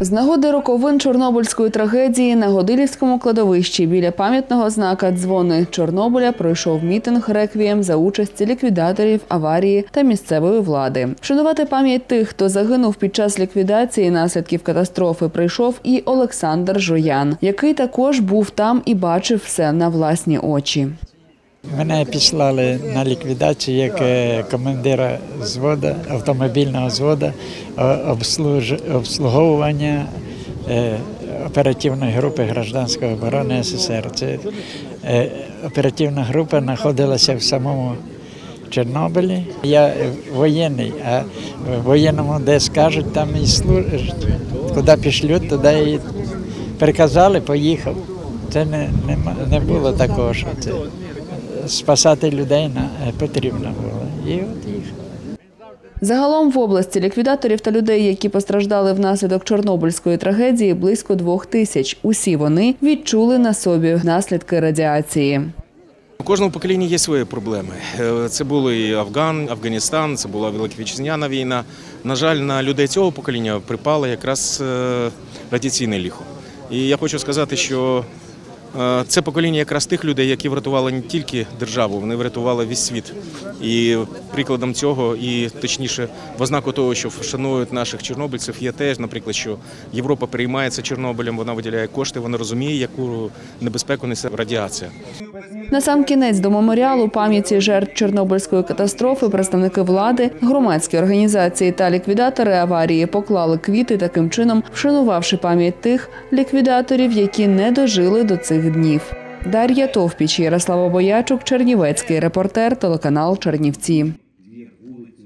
З нагоди роковин Чорнобильської трагедії на Годилівському кладовищі біля пам'ятного знака Дзвони Чорнобиля пройшов мітинг реквієм за участі ліквідаторів аварії та місцевої влади. Вшанувати пам'ять тих, хто загинув під час ліквідації наслідків катастрофи, прийшов і Олександр Жоян, який також був там і бачив все на власні очі. Мене післали на ліквідацію як е, командира звода, автомобільного обслуж- обслуговування е, оперативної групи гражданської оборони СССР. Це е, оперативна група знаходилася в самому Чорнобилі. Я воєнний, а в воєнному де скажуть, там і служать. Куди пішлють, туди і приказали, поїхав. Це не, нема- не було такого, що це спасати людей на- е, потрібно було. І от їх. Загалом в області ліквідаторів та людей, які постраждали внаслідок Чорнобильської трагедії, близько двох тисяч. Усі вони відчули на собі наслідки радіації. У кожному поколінні є свої проблеми. Е, Це були і Афган, Афганістан, це була Велика Вітчизняна війна. На жаль, на людей цього покоління припало якраз е, радіаційне ліхо. І я хочу сказати, що це покоління якраз тих людей, які врятували не тільки державу, вони врятували весь світ. І прикладом цього, і точніше, в ознаку того, що вшанують наших чорнобильців, є теж, наприклад, що Європа переймається Чорнобилем, вона виділяє кошти, вона розуміє, яку небезпеку несе радіація. На сам кінець до меморіалу пам'яті жертв Чорнобильської катастрофи представники влади, громадські організації та ліквідатори аварії поклали квіти, таким чином вшанувавши пам'ять тих ліквідаторів, які не дожили до цих днів. Дар'я Товпіч, Ярослава Боячук, Чернівецький репортер, телеканал Чернівці.